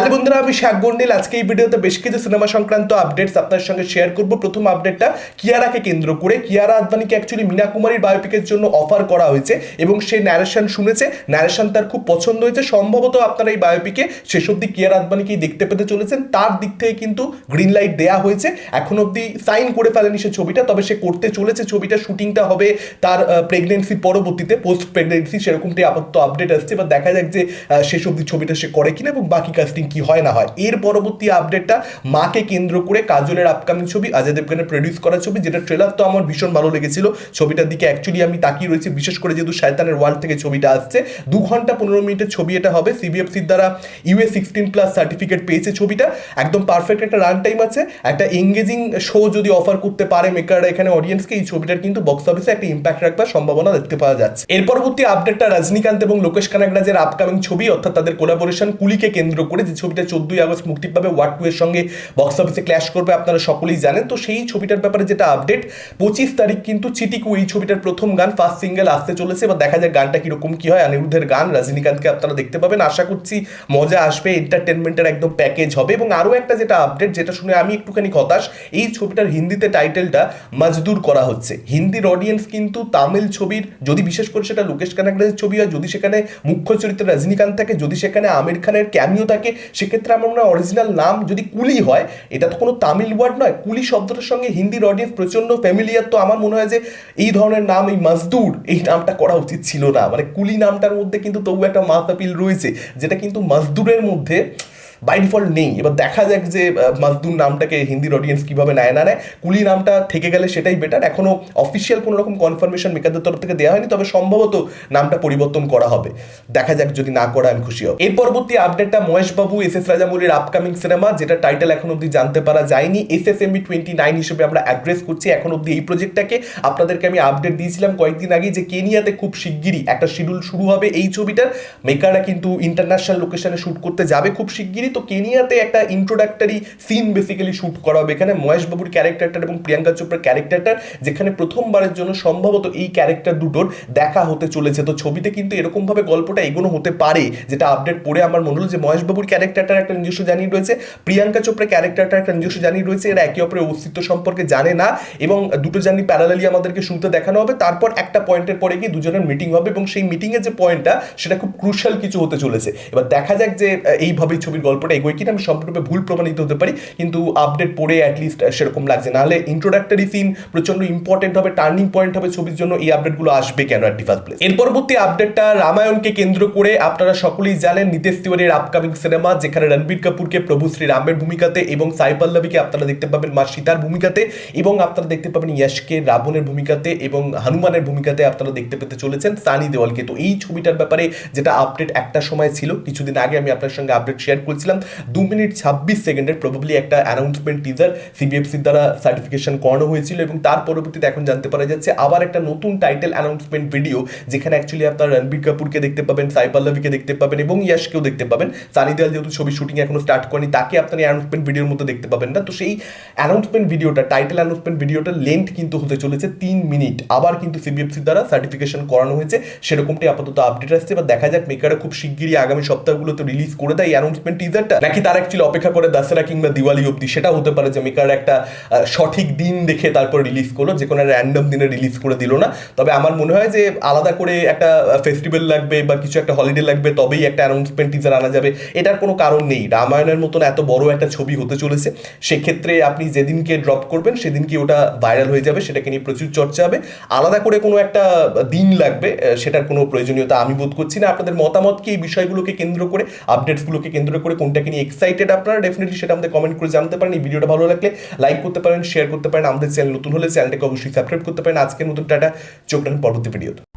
Hello বন্ধুরা, আমি শাক গন্ডিল। আজকে এই ভিডিওতে বেশ কিছু সিনেমা সংক্রান্ত আপডেটস আপনার সঙ্গে শেয়ার করব। প্রথম আপডেটটা কিয়ারাকে কেন্দ্র করে। কিয়ারা আদবানিকে অ্যাকচুয়ালি মিনা কুমারীর বায়োপিকের জন্য অফার করা হয়েছে এবং সে ন্যারেশন শুনেছে। ন্যারেশন তার খুব পছন্দ হয়েছে। সম্ভবত আপনারা এই বায়োপিকে শেষ অব্দি কিয়ারা আদবানিকেই দেখতে পেতে চলেছেন। তার দিক থেকে কিন্তু গ্রিন লাইট দেয়া হয়েছে। এখন অব্দি সাইন করে ফেলেনি সে ছবিটা, তবে সে করতে চলেছে। ছবিটা শুটিংটা হবে তার প্রেগনেন্সি পরবর্তীতে পোস্ট প্রেগনেন্সি সেরকমটাই আপাতত আপডেট আসছে। বা দেখা যাক যে শেষ অব্দি ছবিটা সে করে কিনা এবং বাকি কাস্টিং কি হয় না হয়। এর পরবর্তী আপডেটটা মাকে কেন্দ্র করে কাজলের আপকামিং ছবি অজয় দেবগানের প্রডিউস করা ছবি যেটা ট্রেলার তো আমার ভীষণ ভালো লেগেছিল। ছবিটার দিকে অ্যাকচুয়ালি আমি তাকিয়ে রয়েছি, বিশেষ করে যেহেতু শায়তানের ওয়ার্ল্ড থেকে ছবিটা আসছে। দু ঘণ্টা পনেরো মিনিটের ছবি এটা হবে। সিবিএফসির দ্বারা ইউএ সিক্সটিন প্লাস সার্টিফিকেট পেয়েছে ছবিটা। একদম পারফেক্ট একটা রান টাইম আছে। একটা এঙ্গেজিং শো যদি অফার করতে পারে মেকাররা এখানে অডিয়েন্সকে এই ছবিটার কিন্তু বক্স অফিসে একটা ইম্প্যাক্ট রাখবার সম্ভাবনা দেখতে পাওয়া যাচ্ছে। এর পরবর্তী আপডেটটা রজনীকান্ত এবং লোকেশ কানাগরাজের আপকামিং ছবি, অর্থাৎ তাদের কোলাবোরেশন কুলিকে কেন্দ্র করে, যে ছবিটা চোদ্দই আগস্ট মুক্তি পাবে। ওয়াট টু এর সঙ্গে বক্স অফিসে ক্ল্যাশ করবে আপনারা সকলেই জানেন। তো সেই ছবিটার ব্যাপারে যেটা আপডেট পঁচিশ তারিখ কিন্তু চিটিকু এই ছবিটার প্রথম গান ফার্স্ট সিঙ্গেল আসতে চলেছে। এবার দেখা যায় গানটা কীরকম, কি হয়। অনিরুদ্ধের গান, রজনীকান্তকে আপনারা দেখতে পাবেন। আশা করছি মজা আসবে এন্টারটেনমেন্টের একদম প্যাকেজ হবে। এবং আরও একটা যেটা আপডেট যেটা শুনে আমি একটুখানি হতাশ, এই ছবিটার হিন্দিতে টাইটেলটা মজদুর করা হচ্ছে। হিন্দির অডিয়েন্স কিন্তু তামিল ছবির, যদি বিশেষ করে সেটা লোকেশ কানাগরাজের ছবি হয়, যদি সেখানে মুখ্য চরিত্রে রজনীকান্ত থাকে, যদি সেখানে আমির খানের ক্যামিও থাকে সেক্ষেত্রে আমার মনে হয় অরিজিনাল নাম যদি কুলি হয়, এটা তো কোনো তামিল ওয়ার্ড নয়, কুলি শব্দটার সঙ্গে হিন্দির অডিয়েন্স প্রচণ্ড ফ্যামিলিয়ার তো আমার মনে হয় যে এই ধরনের নাম, এই মজদুর, এই নামটা করা উচিত ছিল না। মানে কুলি নামটার মধ্যে কিন্তু তবু একটা মাতাপিল রয়েছে, যেটা কিন্তু মজদুরের মধ্যে বাই ডিফল্ট নেই। এবার দেখা যাক যে মাজদুর নামটাকে হিন্দির অডিয়েন্স কীভাবে নেয় না নেয়। কুলি নামটা থেকে গেলে সেটাই বেটার এখনও অফিসিয়াল কোনো রকম কনফার্মেশন মেকারদের তরফ থেকে দেওয়া হয়নি, তবে সম্ভবত নামটা পরিবর্তন করা হবে। দেখা যাক যদি না করা আমি খুশি হব। এর পরবর্তী আপডেটটা মহেশ বাবু এস এস রাজামৌলির আপকামিং সিনেমা যেটা টাইটেল এখন অব্দি জানতে পারা যায়নি। S S MB twenty nine হিসেবে আমরা অ্যাড্রেস করছি এখন অব্দি এই প্রজেক্টটাকে আপনাদেরকে আমি আপডেট দিয়েছিলাম কয়েকদিন আগে যে কেনিয়াতে খুব শিগগিরই একটা শিডিউল শুরু হবে এই ছবিটার। মেকাররা কিন্তু ইন্টারন্যাশনাল লোকেশনে শ্যুট করতে যাবে খুব শিগগিরই। তো কেনিয়াতে একটা ইন্ট্রোডাক্টরি সিন বেসিক্যালি শুট করা হবে এখানে মহেশ বাবুর ক্যারেক্টারটা এবং প্রিয়াঙ্কা চোপড়ার ক্যারেক্টারটা যেখানে প্রথমবারের জন্য সম্ভবত এই ক্যারেক্টার দুটোর দেখা হতে চলেছে। তো ছবিতে কিন্তু এরকমভাবে গল্পটা এগোনো হতে পারে, যেটা আপডেট পড়ে আমার মনে হলো যে মহেশ বাবুর ক্যারেক্টারটার একটা নিজস্ব জানি রয়েছে, প্রিয়াঙ্কা চোপড়ার ক্যারেক্টারটার একটা নিজস্ব জানি রয়েছে, এরা একে অপরের অস্তিত্ব সম্পর্কে জানে না, এবং দুটো জানি প্যারালালি আমাদেরকে শুনতে দেখানো হবে। তারপর একটা পয়েন্টের পরে গিয়ে দুজনের মিটিং হবে, এবং সেই মিটিংয়ের যে পয়েন্টটা সেটা খুব ক্রুশাল কিছু হতে চলেছে। এবার দেখা যাক যে এইভাবেই ছবির গল্পটা এগোয় কিনা আমি সম্পূর্ণরূপে ভুল প্রমাণিত হতে পারি, কিন্তু আপডেট পড়ে অ্যাটলিস্ট সেরকম লাগছে। নাহলে ইন্ট্রোডাক্টরি সিন প্রচণ্ড ইম্পর্টেন্ট হবে টার্নিং পয়েন্ট হবে ছবির জন্য, এই আপডেটগুলো আসবে কেন অ্যাট ফার্স্ট প্লেস এর পরবর্তী আপডেটটা রামায়ণকে কেন্দ্র করে আপনারা সকলেই জানেন, নিতেশ তিওয়ারির আপকামিং সিনেমা যেখানে রণবীর কাপুরকে প্রভু শ্রী রামের ভূমিকাতে এবং সাই পল্লবীকে আপনারা দেখতে পাবেন মা সীতার ভূমিকাতে এবং আপনারা দেখতে পাবেন ইয়াশকে রাবণের ভূমিকাতে এবং হনুমানের ভূমিকাতে আপনারা দেখতে পেতে চলেছেন সানি দেওয়ালকে। তো এই ছবিটার ব্যাপারে যেটা আপডেট একটা সময় ছিল, কিছুদিন আগে আমি আপনার সঙ্গে আপডেট শেয়ার করেছিলাম দু মিনিট ছাব্বিশ সেকেন্ডের প্রবাবলি একটা অ্যানাউন্সমেন্ট টিজার সিবিএফসির দ্বারা সার্টিফিকেশন করানো হয়েছিল এবং তার পরবর্তীতে এখন জানতে পারা যাচ্ছে আবার একটা নতুন টাইটেল অ্যানাউন্সমেন্ট ভিডিও যেখানে অ্যাকচুয়ালি আপনার রণবীর কাপুরকে দেখতে পাবেন, সাই পল্লবীকে দেখতে পাবেন এবং ইয়াশকেও দেখতে পাবেন। সানি দেওয়াল যেহেতু ছবি শুটিং এখনও স্টার্ট করেনি, তাকে আপনার অ্যানাউন্সমেন্ট ভিডিওর মধ্যে দেখতে পাবেন না। তো সেই অ্যানাউন্সমেন্ট ভিডিওটা টাইটেল অ্যানাউন্সমেন্ট ভিডিওটার লেন্থ কিন্তু হতে চলেছে তিন মিনিট। আবার কিন্তু সিবিএফসির দ্বারা সার্টিফিকেশন করানো হয়েছে। সেরকমটি আপাতত আপডেট আসছে। এবার দেখা যাক মেকাররা খুব শিগগিরই আগামী সপ্তাহগুলোতে রিলিজ করে দেয় অ্যানাউন্সমেন্ট টিজারটা নাকি তার অ্যাকচুয়ালি অপেক্ষা করে দশরা কিংবা দিওয়ালি অবধি? সেটা হতে পারে যে মেকার একটা সঠিক দিন দেখে তারপর রিলিজ করল, যে কোনো র্যান্ডম দিনে রিলিজ করে দিল না। তবে আমার মনে হয় যে আলাদা করে একটা ফেস্টিভ্যাল লাগবে বা কিছু একটা হলিডে লাগবে, তবেই একটা অ্যানাউন্সমেন্ট টিজার আনা যাবে। এটার কোনো কারণ নেই। রামায়ণের মতন এত বড় একটা ছবি হতে চলেছে, সেক্ষেত্রে আপনি যেদিনকে ড্রপ করবেন, সেদিনকে ওটা ভাইরাল হয়ে যাবে, সেটাকে নিয়ে প্রচুর চর্চা হবে। আলাদা করে কোনো একটা দিন লাগবে সেটার কোনো প্রয়োজনীয়তা আমি বোধ করছি না। আপনাদের মতামত কি এই বিষয়গুলোকে কেন্দ্র করে আপডেটসগুলোকে কেন্দ্র করে কোনটাকে নিয়ে এক্সাইটেড আপনারা ডেফিনেটলি সেটা আমাদের কমেন্ট করে জানতে পারেন। এই ভিডিওটা ভালো লাগলে লাইক করতে পারেন শেয়ার করতে পারেন। আমাদের চ্যানেল নতুন হলে চ্যানেলটাকে অবশ্যই সাবস্ক্রাইব করতে পারেন। আজকের মতন টাটা, চোখ রাখুন পরবর্তী ভিডিওতে